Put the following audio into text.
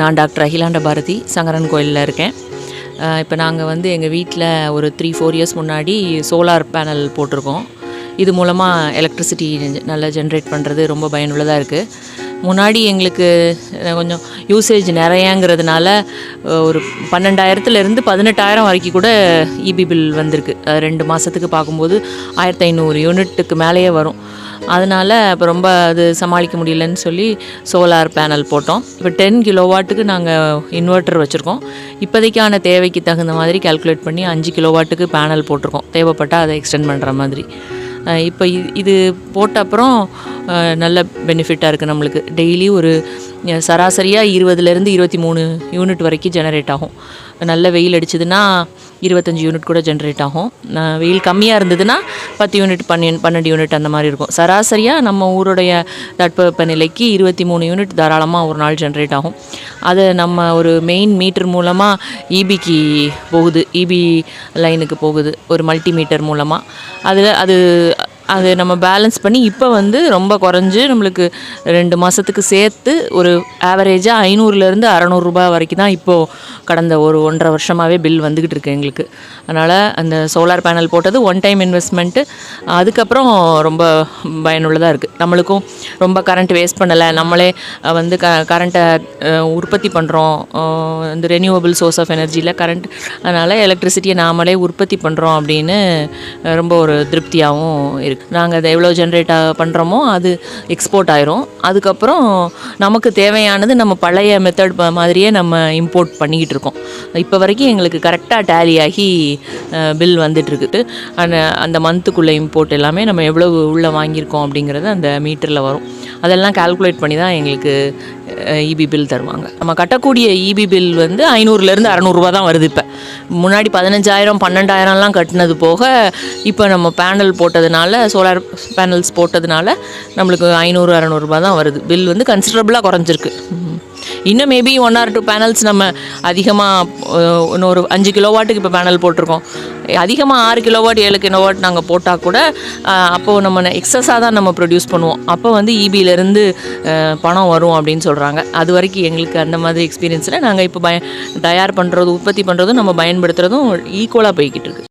நான் டாக்டர் அகிலாண்ட பாரதி சங்கரன் கோயிலில் இருக்கேன். இப்போ நாங்கள் வந்து எங்கள் வீட்டில் ஒரு த்ரீ ஃபோர் இயர்ஸ் முன்னாடி சோலார் பேனல் போட்டிருக்கோம். இது மூலமாக எலக்ட்ரிசிட்டி நல்லா ஜென்ரேட் பண்ணுறது ரொம்ப பயனுள்ளதாக இருக்குது முன்னாடி எங்களுக்கு கொஞ்சம் யூசேஜ் நிறையாங்கிறதுனால ஒரு பன்னெண்டாயிரத்துலேருந்து பதினெட்டாயிரம் வரைக்கும் கூட இபி பில் வந்திருக்கு. ரெண்டு மாதத்துக்கு பார்க்கும்போது ஆயிரத்தி ஐநூறு யூனிட்டுக்கு மேலேயே வரும். அதனால் இப்போ ரொம்ப அது சமாளிக்க முடியலன்னு சொல்லி சோலார் பேனல் போட்டோம். இப்போ டென் கிலோவாட்டுக்கு நாங்கள் இன்வெர்ட்டர் வச்சுருக்கோம். இப்போதைக்கான தேவைக்கு தகுந்த மாதிரி கால்குலேட் பண்ணி அஞ்சு கிலோவாட்டுக்கு பேனல் போட்டிருக்கோம். தேவைப்பட்டால் அதை எக்ஸ்டெண்ட் பண்ணுற மாதிரி. இப்போ இது போட்ட அப்புறம் நல்ல பெனிஃபிட்டாக இருக்குது நம்மளுக்கு. டெய்லி ஒரு சராசரியாக இருபதுலேருந்து இருபத்தி மூணு யூனிட் வரைக்கும் ஜெனரேட் ஆகும். நல்ல வெயில் அடிச்சதுன்னா இருபத்தஞ்சி யூனிட் கூட ஜென்ரேட் ஆகும். வெயில் கம்மியாக இருந்ததுன்னா பத்து யூனிட் பன்னெண்டு பன்னெண்டு யூனிட் அந்த மாதிரி இருக்கும். சராசரியாக நம்ம ஊருடைய தட்பவெப்பநிலைக்கு இருபத்தி மூணு யூனிட் தாராளமாக ஒரு நாள் ஜென்ரேட் ஆகும். அதை நம்ம ஒரு மெயின் மீட்டர் மூலமாக இபிக்கு போகுது. இபி லைனுக்கு போகுது. ஒரு மல்டி மீட்டர் மூலமாக அதில் அது அது நம்ம பேலன்ஸ் பண்ணி இப்போ வந்து ரொம்ப குறைஞ்சு நம்மளுக்கு ரெண்டு மாதத்துக்கு சேர்த்து ஒரு ஆவரேஜாக ஐநூறுலேருந்து அறநூறுரூபா வரைக்கும் தான் இப்போது கடந்த ஒரு ஒன்றரை வருஷமாகவே பில் வந்துக்கிட்டு இருக்கு எங்களுக்கு. அதனால் அந்த சோலார் பேனல் போட்டது ஒன் டைம் இன்வெஸ்ட்மெண்ட்டு அதுக்கப்புறம் ரொம்ப பயனுள்ளதாக இருக்குது நம்மளுக்கும் ரொம்ப கரண்ட் வேஸ்ட் பண்ணலை. நம்மளே வந்து க கரண்ட்டை உற்பத்தி பண்ணுறோம் இந்த ரெனியூவபிள் சோர்ஸ் ஆஃப் எனர்ஜியில் கரண்ட் அதனால் எலக்ட்ரிசிட்டியை நாமளே உற்பத்தி பண்ணுறோம் அப்படின்னு ரொம்ப ஒரு திருப்தியாகவும் இருக்குது நாங்கள் அதை எவ்வளோ ஜென்ரேட் பண்ணுறோமோ அது எக்ஸ்போர்ட் ஆயிரும். அதுக்கப்புறம் நமக்கு தேவையானது நம்ம பழைய மெத்தட் மாதிரியே நம்ம இம்போர்ட் பண்ணிக்கிட்டு இருக்கோம். இப்போ வரைக்கும் எங்களுக்கு கரெக்டாக டேலி ஆகி பில் வந்துட்டு இருக்குது. அந்த அந்த மந்த்துக்குள்ளே இம்போர்ட் எல்லாமே நம்ம எவ்வளவு உள்ளே வாங்கியிருக்கோம் அப்படிங்கிறது அந்த மீட்டரில் வரும். அதெல்லாம் கால்குலேட் பண்ணி தான் எங்களுக்கு இபி பில் தருவாங்க. நம்ம கட்டக்கூடிய இபி பில் வந்து ஐநூறுலேருந்து அறநூறுபா தான் வருது இப்போ. முன்னாடி பதினஞ்சாயிரம் பன்னெண்டாயிரம்லாம் கட்டினது போக இப்போ நம்ம பேனல் போட்டதுனால சோலார் பேனல்ஸ் போட்டதுனால நம்மளுக்கு ஐநூறு அறநூறுபா தான் வருது. பில் வந்து கன்சிடரபுளாக குறைஞ்சிருக்கு. ம். இன்னும் maybe one or two panels நம்ம அதிகமாக இன்னொரு அஞ்சு கிலோவாட்டுக்கு இப்போ பேனல் போட்டிருக்கோம். அதிகமாக ஆறு கிலோவாட் ஏழு கிலோவாட் நாங்கள் போட்டால் கூட அப்போது நம்ம எக்ஸஸாக தான் நம்ம ப்ரொடியூஸ் பண்ணுவோம். அப்போ வந்து இபியிலேருந்து பணம் வரும் அப்படின்னு சொல்கிறாங்க அது வரைக்கும் எங்களுக்கு அந்த மாதிரி எக்ஸ்பீரியன்ஸில் நாங்கள் இப்போ பய தயார் பண்ணுறதும் உற்பத்தி பண்ணுறதும் நம்ம பயன்படுத்துகிறதும் ஈக்குவலாக போய்கிட்டு இருக்கு.